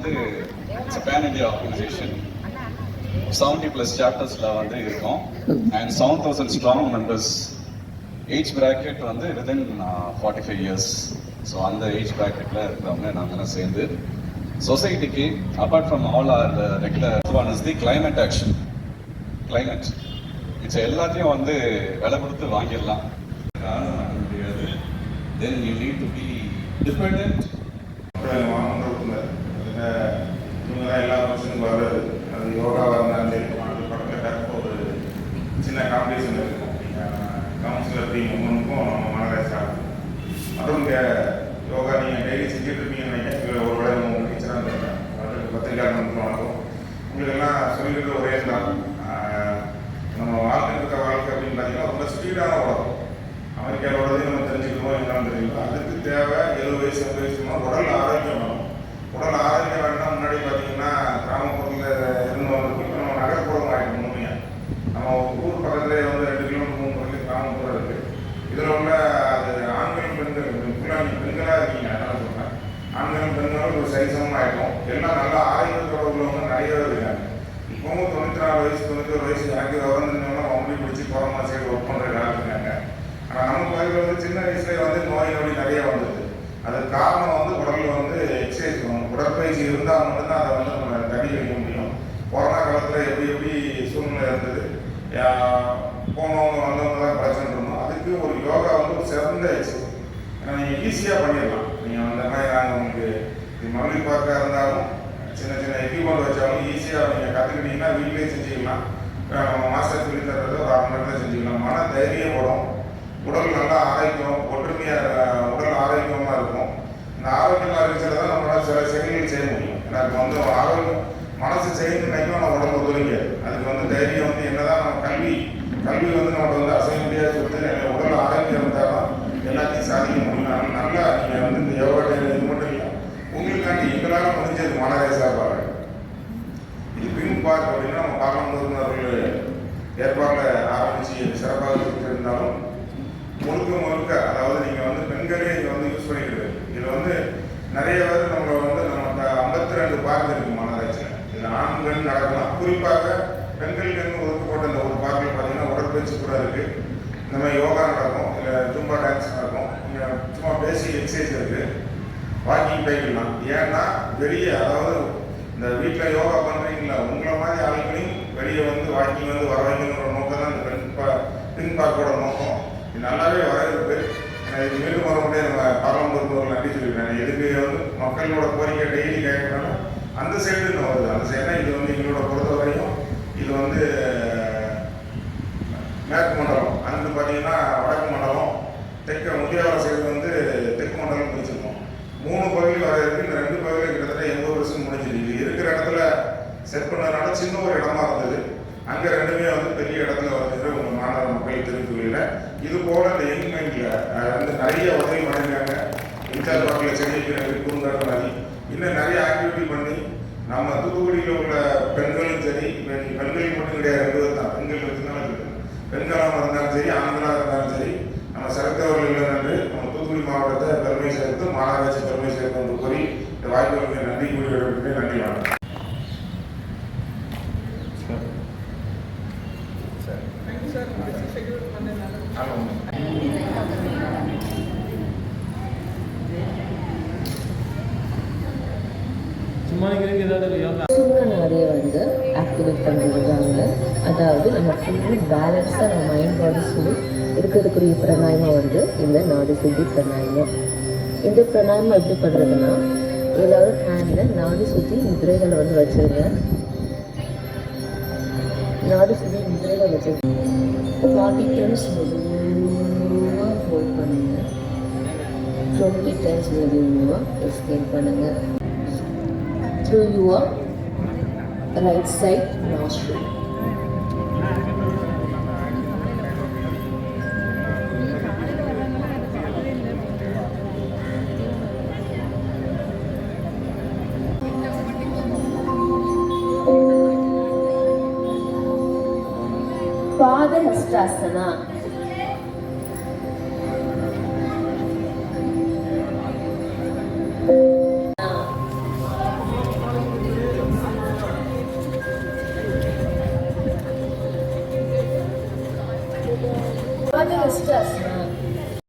வந்து it's pan India organisation seventy plus சாப்டர்ஸில் வந்து இருக்கோம். And seven thousand strong members age bracket வந்து within forty five years so அந்த age பிராக்கெட்டில் இருக்கிறவங்க நாங்கள்லாம் சேர்ந்து சொசைட்டிக்கு apart from all our regular one is the climate action climate it's எல்லாத்தையும் வந்து விலை கொடுத்து வாங்கிடலாம். காரணம் முடியாது then you need to be depend வாங்கணும். இவங்க வர்றது அது யோகாவாக இருந்தாலும் சரி அது படத்தை கரெக்டாக ஒரு சின்ன காம்படிஷன் இருக்கும். கவுன்சிலர் டீம் ஒன்றுக்கும் நம்ம மனதை ஆகும் அதுவும் இங்கே யோகா நீங்கள் டெய்லி செஞ்சுட்டு இருப்பீங்கன்னு ஒரு வேலை உங்களுக்கு டீச்சராக இருந்திருக்கேன் அது பத்திரிகையாளர் வணக்கம் உங்களுக்கு எல்லாம் சொல்லிக்கிறது ஒரே தான் நம்ம வாழ்க்கை இருக்க வாழ்க்கை அப்படின்னு பார்த்தீங்கன்னா ரொம்ப ஸ்பீடான உலகம் அமெரிக்காவோடதையும் நம்ம தெரிஞ்சுக்கணும் என்னன்னு தெரியல. அதுக்கு தேவை எழுபது வயசு ஐம்பது வயசு உடல் ஆரோக்கியம் வேணும் உடல் ஆரோக்கியம் வேணும்னா முன்னாடி பார்த்தீங்கன்னா கிராமப்புறத்தில் இருந்து வந்து இப்போ நம்ம நகர்ப்புறம் ஆகிடும் உண்மையாக நம்ம ஊர் பக்கத்துலேயே வந்து ரெண்டு கிலோமீட்டர் மூணு பக்கத்துல கிராமப்புறம் இருக்குது இதில் உள்ள அது ஆண்களும் பெண்கள் ஃபுல்லாக நீங்கள் பெண்களாக இருக்கீங்க அதனால சொல்கிறேன் ஆண்களும் பெண்களும் ஒரு ஆகிடும் எல்லாம் நல்லா ஆரோக்கியத்தோட உள்ளவங்க நிறைய இருக்காங்க. இப்பவும் தொண்ணூற்றி நாலு வயசு தொண்ணூற்றி ஒரு வயசு எனக்கு விவரம்னா அவங்களே பிடிச்சி கொரோனா சைடு ஒர்க் பண்ணுற காலம் இருக்காங்க. ஆனால் நம்ம பகுதியில் வந்து சின்ன வயசுலேயே வந்து நோய் நொடி நிறைய வந்தது. அதுக்கு காரணம் வந்து உடலில் வந்து எக்ஸசைஸ் பண்ணணும். உடற்பயிற்சி இருந்தால் மட்டும்தான் அதை வந்து நம்ம தடி வைக்க முடியும். கொரோனா காலத்தில் எப்படி எப்படி சூழ்நிலை இருந்தது. போனவங்க வந்தவங்க தான் பிரச்சனை இருந்தோம். அதுக்கு ஒரு யோகா வந்து ஒரு சிறந்த எக்ஸசைஸ் ஏன்னா நீங்கள் ஈஸியாக பண்ணிடலாம். நீங்கள் அந்த மாதிரி நாங்கள் உங்களுக்கு இது பார்க்க இருந்தாலும் சின்ன சின்ன எக்யூப்மெண்ட் வச்சாலும் ஈஸியாக நீங்கள் கற்றுக்கிட்டீங்கன்னா வீட்டிலேயே செஞ்சுக்கலாம். நம்ம மாஸ்டர் சொல்லி தர்றது ஒரு அரை மணி நேரத்தில் செஞ்சுக்கலாம். மன தைரியம் வரும் உடல் நல்லா ஆரோக்கியம் ஒற்றுமையாக உடல் ஆரோக்கியமாக இருக்கும். இந்த ஆரோக்கியமாக இருக்கிறத தான் சில செயல்கள் செய்ய முடியும். எனக்கு வந்து ஆரோக்கியம் மனசு செய்யணும்னு நினைக்கும் ஆனால் உடம்பு ஒத்துழைக்காது அதுக்கு வந்து தைரியம் வந்து என்னதான் நம்ம கல்வி கல்வி வந்து நம்மளை வந்து அசைய முடியாது சொல்லிட்டு நிறைய உடல் ஆரோக்கியம் இருந்தால் தான் எல்லாத்தையும் சாதிக்க முடியும் அதனால நல்லா நீங்கள் வந்து இந்த யோகா டே இது மட்டும் இல்லை உங்களுக்காண்டி எங்களால் முடிஞ்சது மனரேசா பாருங்க இது பின் பார்க் அப்படின்னா நம்ம பார்க்கணும் அவர்கள் ஏற்பாட்டில் ஆரம்பித்து சிறப்பாக இருந்தாலும் முழுக்க முழுக்க அதாவது நீங்கள் வந்து பெண்களே இதை வந்து யூஸ் பண்ணிக்கிறது இதில் வந்து நிறைய பேர் நம்ம வந்து நமக்கு ஐம்பத்தி ரெண்டு பார்க் இருக்கு மாநகராட்சியில் இதில் ஆண் பெண் நடக்கலாம் குறிப்பாக பெண்களுக்கு ஒதுக்கப்பட்ட அந்த ஒரு பார்க்கில் பார்த்தீங்கன்னா உடற்பயிற்சி கூட இருக்கு. இந்த மாதிரி யோகா நடக்கும் இல்லை ஜும்பா டான்ஸ் நடக்கும் இங்கே சும்மா பேசிக் எக்ஸசைஸ் இருக்கு. வாக்கிங் போய்க்கலாம் ஏன்னா வெளியே அதாவது இந்த வீட்டில் யோகா பண்ணுறீங்களா உங்களை மாதிரி ஆளுங்களையும் வெளியே வந்து வாக்கிங் வந்து வர வைக்கணுங்கிற நோக்கம் தான் இந்த பெண் பா பின் பார்க்கோட நோக்கம். இது நல்லாவே வரவேற்பு. இது மீண்டும் வர முடியாது. நம்ம பாராளுமன்ற ஒரு நன்றி சொல்லியிருக்கேன் எதுக்கு வந்து மக்களோட கோரிக்கை டெய்லி கேட்கறதுனால அந்த சைடு இன்னும் வருது. அந்த சைடுனா இது வந்து எங்களோட பொறுத்த வரையும் இது வந்து மேற்கு மண்டலம். அங்கே பார்த்தீங்கன்னா வடக்கு மண்டலம் தெற்கு முதியவர சைடு வந்து தெற்கு மண்டலம் பிரிச்சிருக்கோம் மூணு பகுதி வர இருக்கு. இந்த ரெண்டு பகுதியில் கிட்டத்தட்ட எண்பது வருஷம் முடிஞ்சிருக்கு இது இருக்கிற இடத்துல செட் பண்ணதுனால சின்ன ஒரு இடமா இருந்தது. அங்கே ரெண்டுமே வந்து பெரிய இடத்துல வந்து உங்கள் மாநகர மக்கள் தெரிவித்துள்ள இது போல இந்த யங் மைண்டில் வந்து நிறைய உதவி பண்ணிருக்காங்க இன்சார்ஜ் பார்க்கல சென்னை குறுங்கடல் மாதிரி. இன்னும் நிறைய ஆக்டிவிட்டி பண்ணி நம்ம தூத்துக்குடியில் உள்ள பெண்களும் சரி பெண் பெண்கள் மட்டும் கிடையாது ரெண்டு தான். பெண்கள் இருக்கு. பெண்களாக இருந்தாலும் சரி ஆண்களாக இருந்தாலும் சரி நம்ம சிறந்தவர்கள் நன்றி. நம்ம தூத்துக்குடி மாவட்டத்தை பெருமை சேர்த்து மாநகராட்சி பெருமை சேர்த்து என்று கூறி இந்த வாய்ப்புகளுக்கு நன்றி கூறி விடுவிட்டு நன்றி வணக்கம். ஆமாம். சும்மா நிறைய வந்து ஆக்டிவேட் பண்ணிடுறாங்க அதாவது நம்ம ஃபுல்லி பேலன்ஸாக நம்ம மைண்ட் பாடி சொல்லி இருக்கிறதுக்குரிய பிராணாயமம் வந்து இந்த நாடி சுத்தி பிராணாயமம். இந்த பிராணாயமம் எப்படி பண்ணுறதுன்னா எல்லாரும் ஹேண்டில் நாடி சுற்றி முதிரைகளை வந்து வச்சுருங்க. நாடி சுற்றி முதிரைகளை வச்சுருங்க. ஃபார்ட்டி டைம்ஸ் மெதுவாக ஹோல்ட் பண்ணுங்க. டுவெண்ட்டி டைம்ஸ் மெதுவாக எஸ்கேப் பண்ணுங்கள் through your right side nostril. Padahastasana. News Plus.